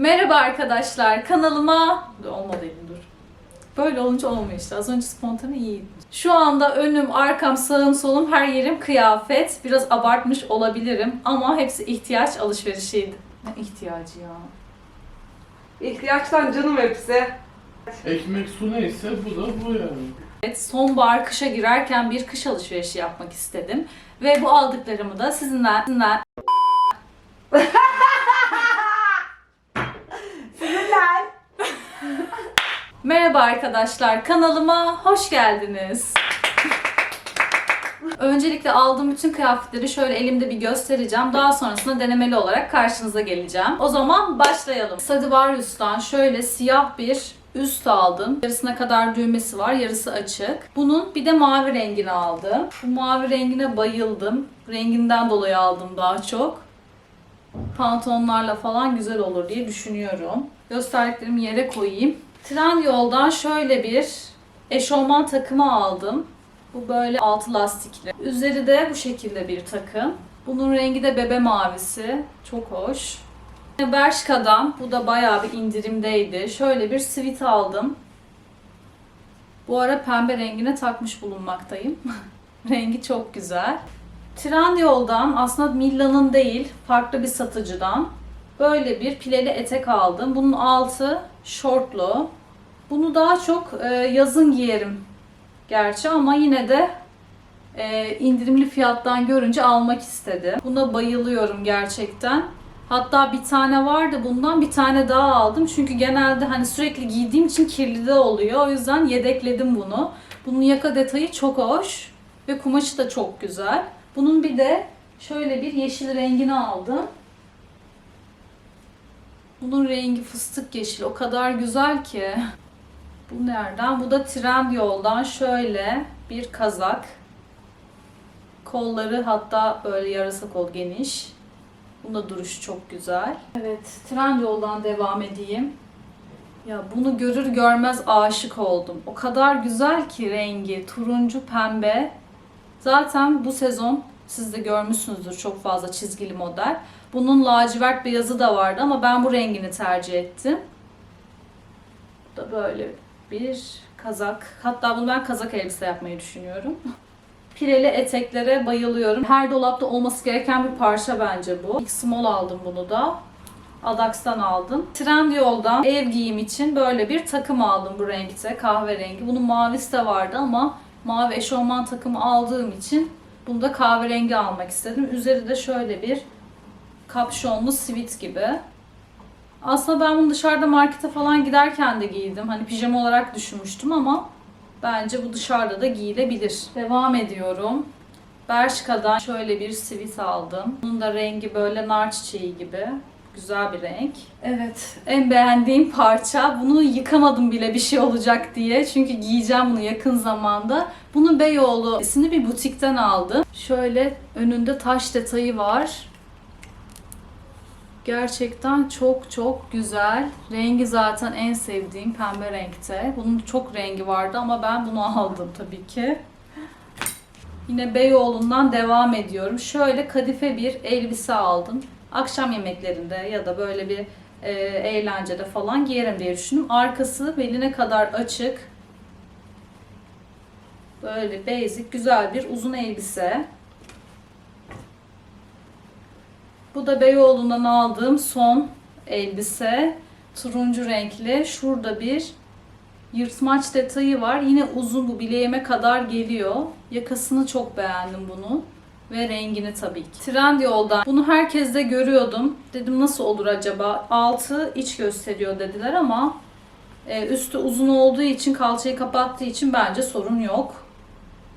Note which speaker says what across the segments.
Speaker 1: Merhaba arkadaşlar kanalıma... Olmadı elim dur. Böyle olunca olmuyor işte. Az önce spontane iyiydi. Şu anda önüm, arkam, sağım, solum her yerim kıyafet. Biraz abartmış olabilirim ama hepsi ihtiyaç alışverişiydi. Ne ihtiyacı ya?
Speaker 2: İhtiyaçtan canım hepsi.
Speaker 3: Ekmek su neyse bu da bu yani.
Speaker 1: Evet, sonbahar kışa girerken bir kış alışverişi yapmak istedim. Ve bu aldıklarımı da sizinle, sizinle Merhaba arkadaşlar, kanalıma hoş geldiniz. Öncelikle aldığım bütün kıyafetleri şöyle elimde bir göstereceğim. Daha sonrasında denemeli olarak karşınıza geleceğim. O zaman başlayalım. Stradivarius'tan şöyle siyah bir üst aldım. Yarısına kadar düğmesi var, yarısı açık. Bunun bir de mavi rengini aldım. Bu mavi rengine bayıldım. Renginden dolayı aldım daha çok. Pantolonlarla falan güzel olur diye düşünüyorum. Gösterdiklerimi yere koyayım. Trendyol'dan şöyle bir eşofman takımı aldım. Bu böyle altı lastikli. Üzeri de bu şekilde bir takım. Bunun rengi de bebe mavisi. Çok hoş. Bershka'dan bu da bayağı bir indirimdeydi. Şöyle bir sweat aldım. Bu ara pembe rengine takmış bulunmaktayım. Rengi çok güzel. Trendyol'dan aslında Milla'nın değil farklı bir satıcıdan böyle bir pileli etek aldım. Bunun altı şortlu. Bunu daha çok e, yazın giyerim gerçi ama yine de e, indirimli fiyattan görünce almak istedim. Buna bayılıyorum gerçekten. Hatta bir tane vardı bundan bir tane daha aldım. Çünkü genelde hani sürekli giydiğim için kirli de oluyor. O yüzden yedekledim bunu. Bunun yaka detayı çok hoş ve kumaşı da çok güzel. Bunun bir de şöyle bir yeşil rengini aldım. Bunun rengi fıstık yeşil. O kadar güzel ki. Bu nereden? Bu da Trendyol'dan şöyle bir kazak. Kolları hatta böyle yarasa kol geniş. Bunun da duruşu çok güzel. Evet, Trendyol'dan devam edeyim. Ya bunu görür görmez aşık oldum. O kadar güzel ki rengi, turuncu pembe. Zaten bu sezon siz de görmüşsünüzdür çok fazla çizgili model. Bunun lacivert beyazı da vardı ama ben bu rengini tercih ettim. Bu da böyle bir kazak. Hatta bunu ben kazak elbise yapmayı düşünüyorum. Pireli eteklere bayılıyorum. Her dolapta olması gereken bir parça bence bu. İlk small aldım bunu da. Adax'tan aldım. Trendyol'dan ev giyim için böyle bir takım aldım bu renkte. Kahverengi. Bunun mavisi de vardı ama mavi eşofman takımı aldığım için bunu da kahverengi almak istedim. Üzeri de şöyle bir kapşonlu sivit gibi. Aslında ben bunu dışarıda markete falan giderken de giydim. Hani pijama olarak düşünmüştüm ama bence bu dışarıda da giyilebilir. Devam ediyorum. Bershka'dan şöyle bir sivit aldım. Bunun da rengi böyle nar çiçeği gibi. Güzel bir renk. Evet, en beğendiğim parça. Bunu yıkamadım bile bir şey olacak diye. Çünkü giyeceğim bunu yakın zamanda. Bunu Beyoğlu isimli bir butikten aldım. Şöyle önünde taş detayı var. Gerçekten çok çok güzel. Rengi zaten en sevdiğim pembe renkte. Bunun çok rengi vardı ama ben bunu aldım tabii ki. Yine Beyoğlu'ndan devam ediyorum. Şöyle kadife bir elbise aldım. Akşam yemeklerinde ya da böyle bir e, eğlencede falan giyerim diye düşündüm. Arkası beline kadar açık. Böyle basic güzel bir uzun elbise. Bu da Beyoğlu'ndan aldığım son elbise. Turuncu renkli. Şurada bir yırtmaç detayı var. Yine uzun bu bileğime kadar geliyor. Yakasını çok beğendim bunun. Ve rengini tabii ki. Trendyol'dan. Bunu herkeste görüyordum. Dedim nasıl olur acaba? Altı iç gösteriyor dediler ama e, üstü uzun olduğu için kalçayı kapattığı için bence sorun yok.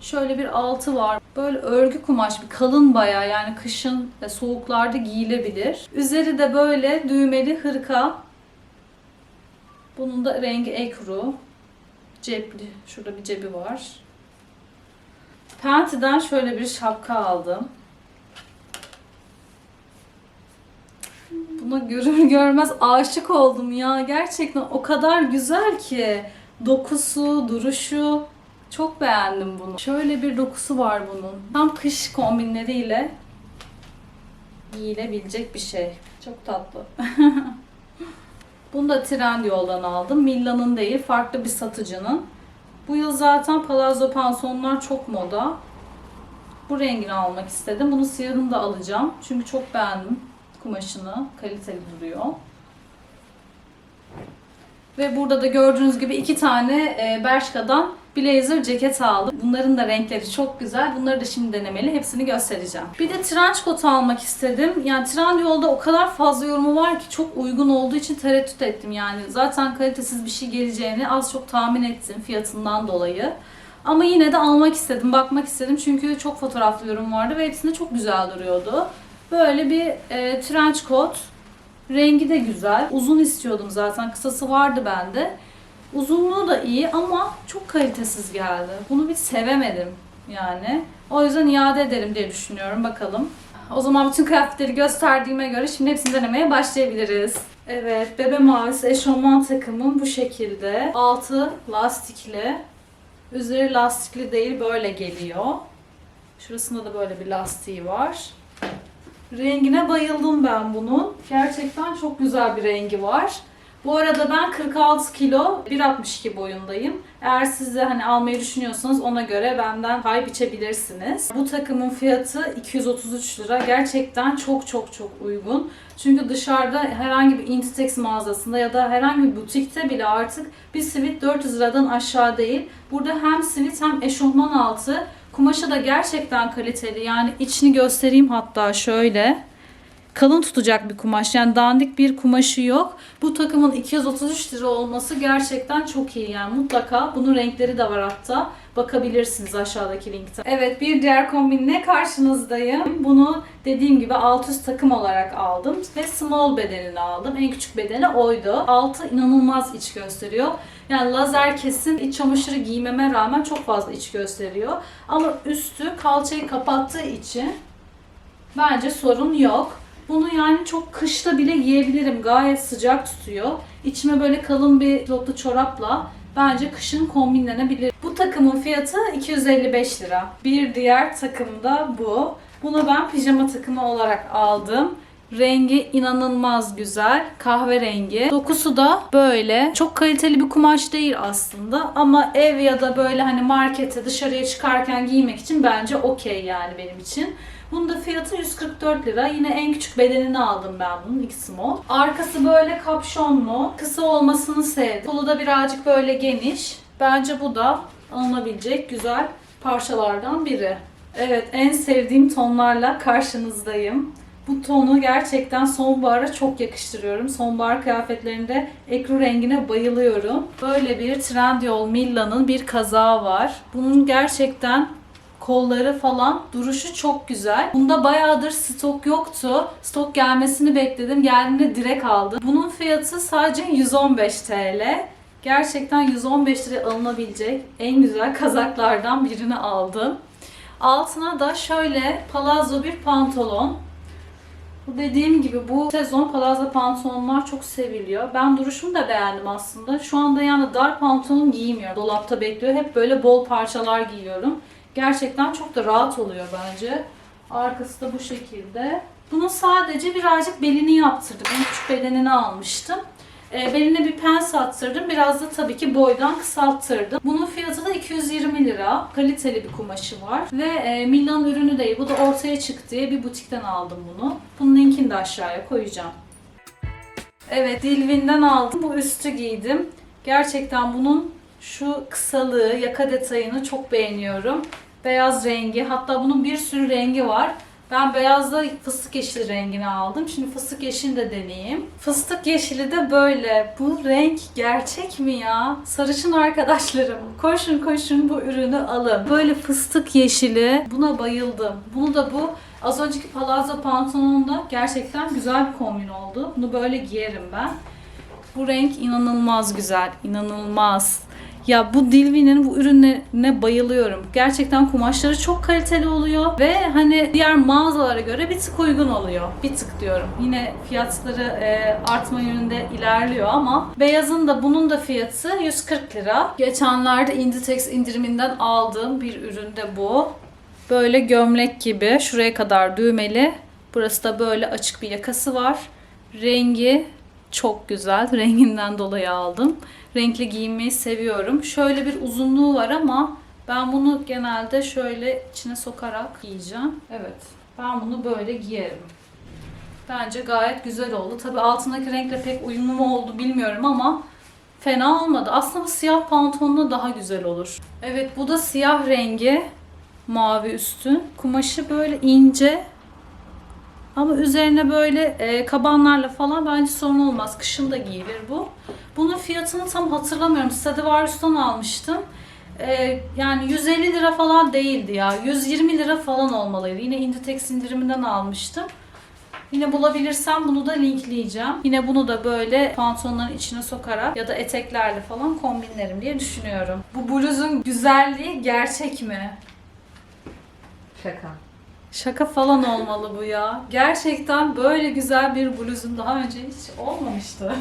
Speaker 1: Şöyle bir altı var. Böyle örgü kumaş bir kalın bayağı yani kışın soğuklarda giyilebilir. Üzeri de böyle düğmeli hırka. Bunun da rengi ekru. Cepli. Şurada bir cebi var. Penti'den şöyle bir şapka aldım. Buna görür görmez aşık oldum ya. Gerçekten o kadar güzel ki. Dokusu, duruşu. Çok beğendim bunu. Şöyle bir dokusu var bunun. Tam kış kombinleriyle giyilebilecek bir şey. Çok tatlı. Bunu da Trendyol'dan aldım. Milla'nın değil, farklı bir satıcının. Bu yıl zaten palazzo pantolonlar çok moda. Bu rengini almak istedim. Bunu siyahını da alacağım. Çünkü çok beğendim kumaşını. Kaliteli duruyor. Ve burada da gördüğünüz gibi iki tane e, Bershka'dan blazer ceket aldım. Bunların da renkleri çok güzel. Bunları da şimdi denemeli. Hepsini göstereceğim. Bir de trench coat almak istedim. Yani Trendyol'da o kadar fazla yorumu var ki çok uygun olduğu için tereddüt ettim yani. Zaten kalitesiz bir şey geleceğini az çok tahmin ettim fiyatından dolayı. Ama yine de almak istedim, bakmak istedim. Çünkü çok fotoğraflı yorum vardı ve hepsinde çok güzel duruyordu. Böyle bir e, trench coat. Rengi de güzel. Uzun istiyordum zaten. Kısası vardı bende. Uzunluğu da iyi ama çok kalitesiz geldi. Bunu bir sevemedim yani. O yüzden iade ederim diye düşünüyorum. Bakalım. O zaman bütün kıyafetleri gösterdiğime göre şimdi hepsini denemeye başlayabiliriz. Evet, bebe mavisi eşofman takımım bu şekilde. Altı lastikli. Üzeri lastikli değil, böyle geliyor. Şurasında da böyle bir lastiği var. Rengine bayıldım ben bunun. Gerçekten çok güzel bir rengi var. Bu arada ben 46 kilo, 1.62 boyundayım. Eğer siz de hani almayı düşünüyorsanız ona göre benden pay biçebilirsiniz. Bu takımın fiyatı 233 lira. Gerçekten çok çok çok uygun. Çünkü dışarıda herhangi bir Inditex mağazasında ya da herhangi bir butikte bile artık bir sivit 400 liradan aşağı değil. Burada hem sivit hem eşofman altı. Kumaşı da gerçekten kaliteli. Yani içini göstereyim hatta şöyle kalın tutacak bir kumaş. Yani dandik bir kumaşı yok. Bu takımın 233 lira olması gerçekten çok iyi. Yani mutlaka bunun renkleri de var hatta. Bakabilirsiniz aşağıdaki linkte. Evet bir diğer kombinle karşınızdayım. Bunu dediğim gibi alt üst takım olarak aldım ve small bedenini aldım. En küçük bedeni oydu. Altı inanılmaz iç gösteriyor. Yani lazer kesin iç çamaşırı giymeme rağmen çok fazla iç gösteriyor. Ama üstü kalçayı kapattığı için bence sorun yok. Bunu yani çok kışta bile giyebilirim. Gayet sıcak tutuyor. İçime böyle kalın bir pilotlu çorapla bence kışın kombinlenebilir. Bu takımın fiyatı 255 lira. Bir diğer takım da bu. Bunu ben pijama takımı olarak aldım. Rengi inanılmaz güzel. Kahverengi. Dokusu da böyle. Çok kaliteli bir kumaş değil aslında. Ama ev ya da böyle hani markete dışarıya çıkarken giymek için bence okey yani benim için. Bunun da fiyatı 144 lira. Yine en küçük bedenini aldım ben bunun X small. Arkası böyle kapşonlu. Kısa olmasını sevdim. Kolu da birazcık böyle geniş. Bence bu da alınabilecek güzel parçalardan biri. Evet en sevdiğim tonlarla karşınızdayım. Bu tonu gerçekten sonbahara çok yakıştırıyorum. Sonbahar kıyafetlerinde ekru rengine bayılıyorum. Böyle bir Trendyol Milla'nın bir kazağı var. Bunun gerçekten kolları falan duruşu çok güzel. Bunda bayağıdır stok yoktu. Stok gelmesini bekledim. Geldiğinde direkt aldım. Bunun fiyatı sadece 115 TL. Gerçekten 115 liraya alınabilecek en güzel kazaklardan birini aldım. Altına da şöyle palazzo bir pantolon. Bu dediğim gibi bu sezon palazzo pantolonlar çok seviliyor. Ben duruşumu da beğendim aslında. Şu anda yani dar pantolon giymiyorum. Dolapta bekliyor. Hep böyle bol parçalar giyiyorum. Gerçekten çok da rahat oluyor bence. Arkası da bu şekilde. Bunu sadece birazcık belini yaptırdım. En küçük bedenini almıştım. E, beline bir pens attırdım. Biraz da tabii ki boydan kısalttırdım. Bunun fiyatı da 220 lira. Kaliteli bir kumaşı var. Ve e, Milan ürünü değil. Bu da ortaya çıktı diye bir butikten aldım bunu. Bunun linkini de aşağıya koyacağım. Evet, Dilvin'den aldım. Bu üstü giydim. Gerçekten bunun şu kısalığı, yaka detayını çok beğeniyorum. Beyaz rengi, hatta bunun bir sürü rengi var. Ben beyazda fıstık yeşili rengini aldım. Şimdi fıstık yeşilini de deneyeyim. Fıstık yeşili de böyle. Bu renk gerçek mi ya? Sarışın arkadaşlarım koşun koşun bu ürünü alın. Böyle fıstık yeşili. Buna bayıldım. Bunu da bu az önceki palazzo pantolonunda gerçekten güzel bir kombin oldu. Bunu böyle giyerim ben. Bu renk inanılmaz güzel. inanılmaz. Ya bu Dilvi'nin bu ürünlerine bayılıyorum. Gerçekten kumaşları çok kaliteli oluyor ve hani diğer mağazalara göre bir tık uygun oluyor. Bir tık diyorum. Yine fiyatları e, artma yönünde ilerliyor ama beyazın da bunun da fiyatı 140 lira. Geçenlerde Inditex indiriminden aldığım bir ürün de bu. Böyle gömlek gibi şuraya kadar düğmeli. Burası da böyle açık bir yakası var. Rengi Çok güzel. Renginden dolayı aldım. Renkli giyinmeyi seviyorum. Şöyle bir uzunluğu var ama ben bunu genelde şöyle içine sokarak giyeceğim. Evet. Ben bunu böyle giyerim. Bence gayet güzel oldu. Tabii altındaki renkle pek uyumlu mu oldu bilmiyorum ama fena olmadı. Aslında siyah pantolonla daha güzel olur. Evet bu da siyah rengi. Mavi üstü. Kumaşı böyle ince. Ama üzerine böyle e, kabanlarla falan bence sorun olmaz. Kışın da giyilir bu. Bunun fiyatını tam hatırlamıyorum. Stradivarius'tan almıştım. E, yani 150 lira falan değildi ya. 120 lira falan olmalıydı. Yine Inditex indiriminden almıştım. Yine bulabilirsem bunu da linkleyeceğim. Yine bunu da böyle pantolonların içine sokarak ya da eteklerle falan kombinlerim diye düşünüyorum. Bu bluzun güzelliği gerçek mi?
Speaker 2: Şaka.
Speaker 1: Şaka falan olmalı bu ya. Gerçekten böyle güzel bir bluzum daha önce hiç olmamıştı.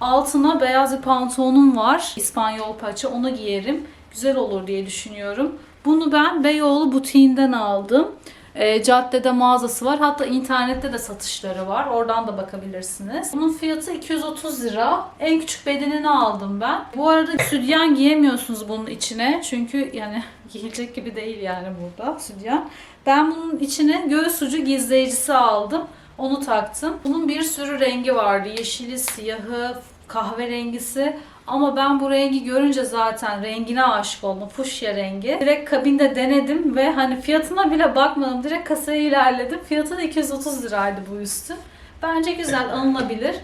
Speaker 1: Altına beyaz bir pantolonum var. İspanyol paça. Onu giyerim. Güzel olur diye düşünüyorum. Bunu ben Beyoğlu butiğinden aldım. E, caddede mağazası var. Hatta internette de satışları var. Oradan da bakabilirsiniz. Bunun fiyatı 230 lira. En küçük bedenini aldım ben. Bu arada sütyen giyemiyorsunuz bunun içine. Çünkü yani giyilecek gibi değil yani burada sütyen. Ben bunun içine göğüs ucu gizleyicisi aldım. Onu taktım. Bunun bir sürü rengi vardı. Yeşili, siyahı, kahverengisi. Ama ben bu rengi görünce zaten rengine aşık oldum. Fuşya rengi. Direkt kabinde denedim ve hani fiyatına bile bakmadım. Direkt kasaya ilerledim. Fiyatı da 230 liraydı bu üstü. Bence güzel, alınabilir.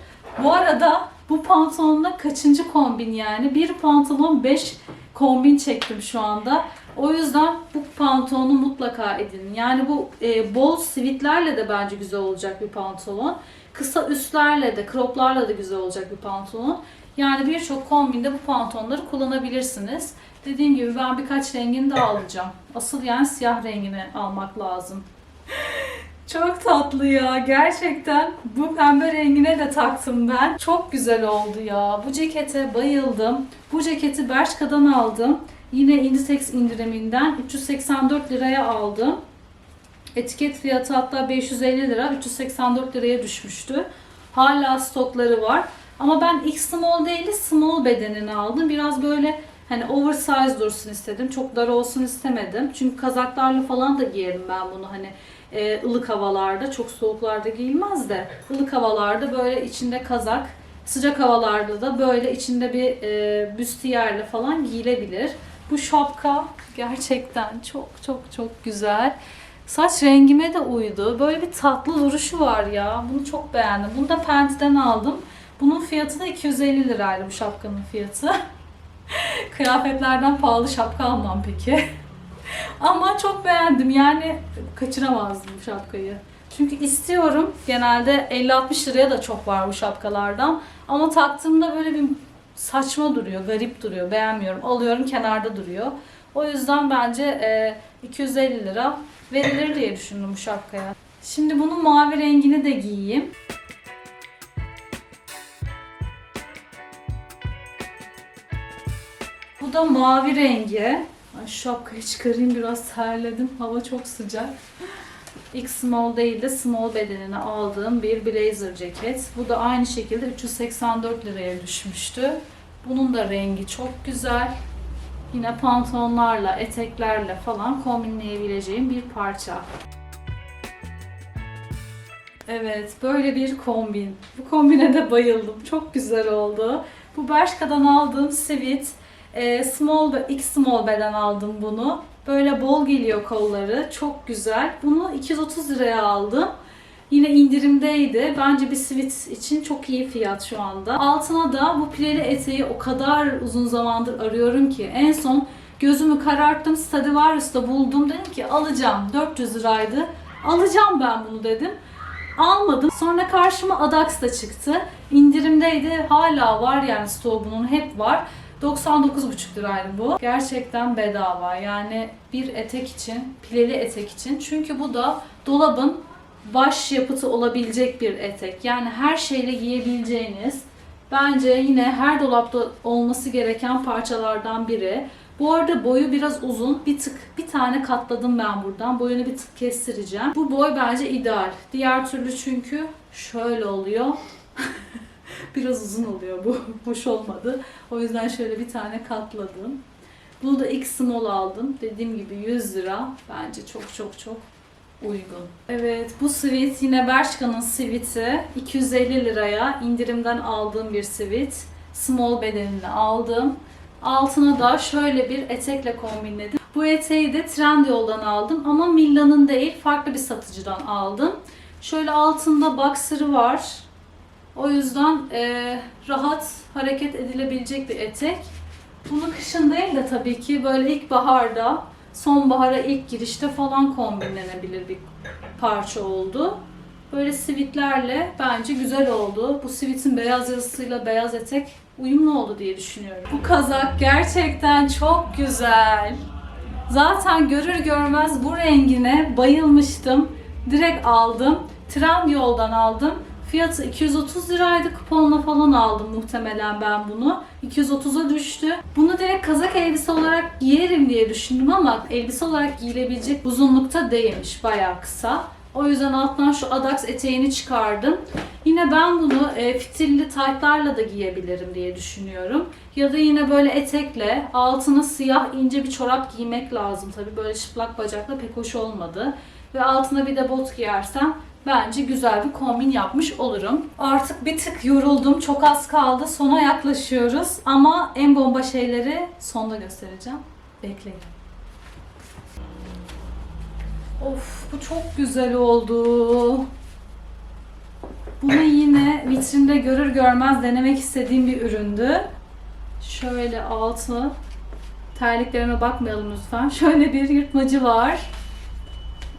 Speaker 1: Bu arada bu pantolonla kaçıncı kombin yani? Bir pantolon 5 kombin çektim şu anda. O yüzden bu pantolonu mutlaka edinin. Yani bu e, bol sivitlerle de bence güzel olacak bir pantolon. Kısa üstlerle de, croplarla da güzel olacak bir pantolon. Yani birçok kombinde bu pantolonları kullanabilirsiniz. Dediğim gibi ben birkaç rengini de alacağım. Asıl yani siyah rengini almak lazım. Çok tatlı ya gerçekten. Bu pembe rengine de taktım ben. Çok güzel oldu ya. Bu cekete bayıldım. Bu ceketi Bershka'dan aldım. Yine Inditex indiriminden 384 liraya aldım. Etiket fiyatı hatta 550 lira, 384 liraya düşmüştü. Hala stokları var. Ama ben X small değil de small bedenini aldım. Biraz böyle hani oversize dursun istedim. Çok dar olsun istemedim. Çünkü kazaklarla falan da giyerim ben bunu hani e, ılık havalarda. Çok soğuklarda giyilmez de ılık havalarda böyle içinde kazak, sıcak havalarda da böyle içinde bir e, büstiyerle falan giyilebilir. Bu şapka gerçekten çok çok çok güzel. Saç rengime de uydu. Böyle bir tatlı duruşu var ya. Bunu çok beğendim. Bunu da Penti'den aldım. Bunun fiyatı da 250 liraydı bu şapkanın fiyatı. Kıyafetlerden pahalı şapka almam peki. Ama çok beğendim. Yani kaçıramazdım bu şapkayı. Çünkü istiyorum. Genelde 50-60 liraya da çok var bu şapkalardan. Ama taktığımda böyle bir saçma duruyor, garip duruyor. Beğenmiyorum. Alıyorum kenarda duruyor. O yüzden bence e, 250 lira verilir diye düşündüm bu şapkaya. Şimdi bunun mavi rengini de giyeyim. Bu da mavi rengi. Ay, şapkayı çıkarayım biraz terledim. Hava çok sıcak. X small değil de small bedenine aldığım bir blazer ceket. Bu da aynı şekilde 384 liraya düşmüştü. Bunun da rengi çok güzel. Yine pantolonlarla, eteklerle falan kombinleyebileceğim bir parça. Evet, böyle bir kombin. Bu kombine de bayıldım. Çok güzel oldu. Bu Bershka'dan aldığım sivit. E, small ve X small beden aldım bunu. Böyle bol geliyor kolları. Çok güzel. Bunu 230 liraya aldım. Yine indirimdeydi. Bence bir sivit için çok iyi fiyat şu anda. Altına da bu pileli eteği o kadar uzun zamandır arıyorum ki. En son gözümü kararttım. Stradivarius'ta buldum. Dedim ki alacağım. 400 liraydı. Alacağım ben bunu dedim. Almadım. Sonra karşıma Adax da çıktı. İndirimdeydi. Hala var yani stoğu bunun hep var. 99,5 liraydı bu. Gerçekten bedava. Yani bir etek için, pileli etek için. Çünkü bu da dolabın baş yapıtı olabilecek bir etek. Yani her şeyle giyebileceğiniz, bence yine her dolapta olması gereken parçalardan biri. Bu arada boyu biraz uzun. Bir tık, bir tane katladım ben buradan. Boyunu bir tık kestireceğim. Bu boy bence ideal. Diğer türlü çünkü şöyle oluyor. Biraz uzun oluyor bu. Hoş olmadı. O yüzden şöyle bir tane katladım. Bunu da X small aldım. Dediğim gibi 100 lira. Bence çok çok çok uygun. Evet bu sweat yine Bershka'nın sweat'i. 250 liraya indirimden aldığım bir sweat. Small bedenini aldım. Altına da şöyle bir etekle kombinledim. Bu eteği de Trendyol'dan aldım ama Milla'nın değil farklı bir satıcıdan aldım. Şöyle altında boxer'ı var. O yüzden eee, rahat hareket edilebilecek bir etek. Bunu kışın değil de tabii ki böyle ilkbaharda, sonbahara ilk girişte falan kombinlenebilir bir parça oldu. Böyle sivitlerle bence güzel oldu. Bu sivitin beyaz yazısıyla beyaz etek uyumlu oldu diye düşünüyorum. Bu kazak gerçekten çok güzel. Zaten görür görmez bu rengine bayılmıştım. Direkt aldım. Trendyol'dan aldım. Fiyatı 230 liraydı. Kuponla falan aldım muhtemelen ben bunu. 230'a düştü. Bunu direkt kazak elbise olarak giyerim diye düşündüm ama elbise olarak giyilebilecek uzunlukta değilmiş. Bayağı kısa. O yüzden alttan şu Adax eteğini çıkardım. Yine ben bunu e, fitilli taytlarla da giyebilirim diye düşünüyorum. Ya da yine böyle etekle altına siyah ince bir çorap giymek lazım tabii. Böyle çıplak bacakla pek hoş olmadı. Ve altına bir de bot giyersem bence güzel bir kombin yapmış olurum. Artık bir tık yoruldum. Çok az kaldı. Sona yaklaşıyoruz. Ama en bomba şeyleri sonda göstereceğim. Bekleyin. Of bu çok güzel oldu. Bunu yine vitrinde görür görmez denemek istediğim bir üründü. Şöyle altı terliklerime bakmayalım lütfen. Şöyle bir yırtmacı var.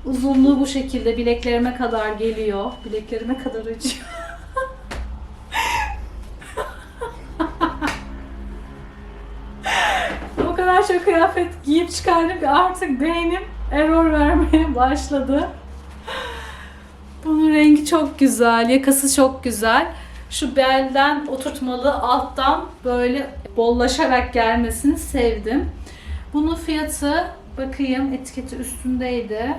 Speaker 1: Uzunluğu bu şekilde bileklerime kadar geliyor. Bileklerime kadar acıyor. o kadar çok kıyafet giyip çıkardım ki artık beynim error vermeye başladı. Bunun rengi çok güzel, yakası çok güzel. Şu belden oturtmalı alttan böyle bollaşarak gelmesini sevdim. Bunun fiyatı bakayım etiketi üstündeydi.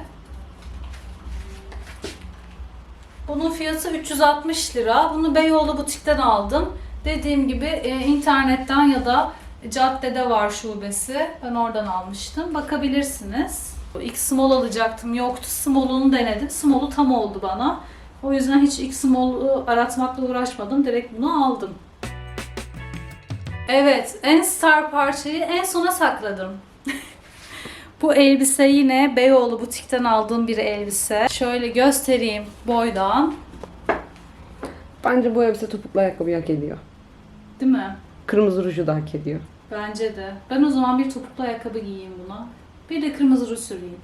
Speaker 1: Bunun fiyatı 360 lira. Bunu Beyoğlu butikten aldım. Dediğim gibi e, internetten ya da caddede var şubesi. Ben oradan almıştım. Bakabilirsiniz. X small alacaktım. Yoktu. Small'unu denedim. Small'u tam oldu bana. O yüzden hiç X small'u aratmakla uğraşmadım. Direkt bunu aldım. Evet, en star parçayı en sona sakladım. Bu elbise yine Beyoğlu butikten aldığım bir elbise. Şöyle göstereyim boydan.
Speaker 2: Bence bu elbise topuklu ayakkabı hak ediyor.
Speaker 1: Değil mi?
Speaker 2: Kırmızı ruju da hak ediyor.
Speaker 1: Bence de. Ben o zaman bir topuklu ayakkabı giyeyim buna. Bir de kırmızı ruj süreyim.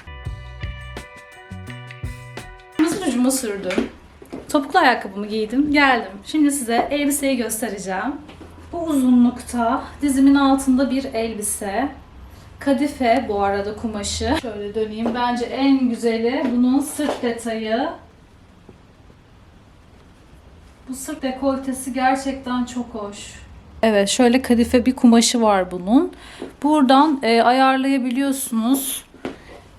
Speaker 1: Kırmızı rujumu sürdüm. Topuklu ayakkabımı giydim. Geldim. Şimdi size elbiseyi göstereceğim. Bu uzunlukta dizimin altında bir elbise. Kadife bu arada kumaşı. Şöyle döneyim. Bence en güzeli bunun sırt detayı. Bu sırt dekoltesi gerçekten çok hoş. Evet şöyle kadife bir kumaşı var bunun. Buradan e, ayarlayabiliyorsunuz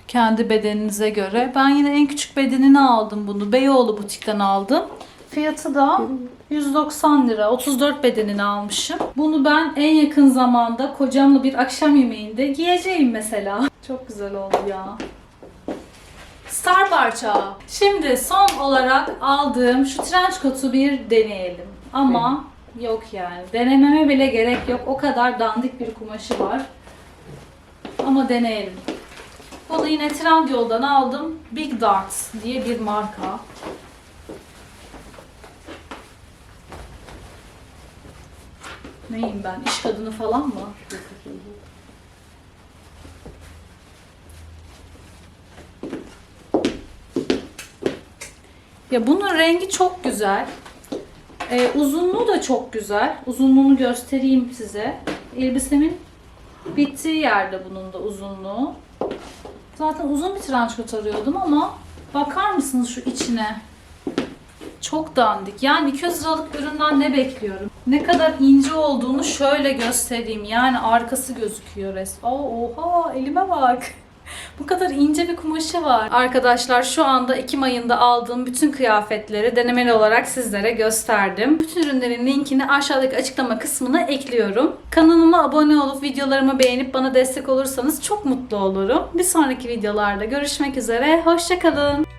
Speaker 1: kendi bedeninize göre. Ben yine en küçük bedenini aldım bunu. Beyoğlu butikten aldım. Fiyatı da 190 lira. 34 bedenini almışım. Bunu ben en yakın zamanda kocamla bir akşam yemeğinde giyeceğim mesela. Çok güzel oldu ya. Star parça. Şimdi son olarak aldığım şu trench coat'u bir deneyelim. Ama yok yani. Denememe bile gerek yok. O kadar dandik bir kumaşı var. Ama deneyelim. Bunu yine Trendyol'dan aldım. Big Darts diye bir marka. Neyim ben? İş kadını falan mı? Ya bunun rengi çok güzel. Ee, uzunluğu da çok güzel. Uzunluğunu göstereyim size. Elbisemin bittiği yerde bunun da uzunluğu. Zaten uzun bir trench coat arıyordum ama bakar mısınız şu içine? Çok dandik. Yani 200 liralık üründen ne bekliyorum? Ne kadar ince olduğunu şöyle göstereyim. Yani arkası gözüküyor resmen. Oha elime bak. Bu kadar ince bir kumaşı var. Arkadaşlar şu anda Ekim ayında aldığım bütün kıyafetleri denemeli olarak sizlere gösterdim. Bütün ürünlerin linkini aşağıdaki açıklama kısmına ekliyorum. Kanalıma abone olup videolarımı beğenip bana destek olursanız çok mutlu olurum. Bir sonraki videolarda görüşmek üzere. Hoşçakalın.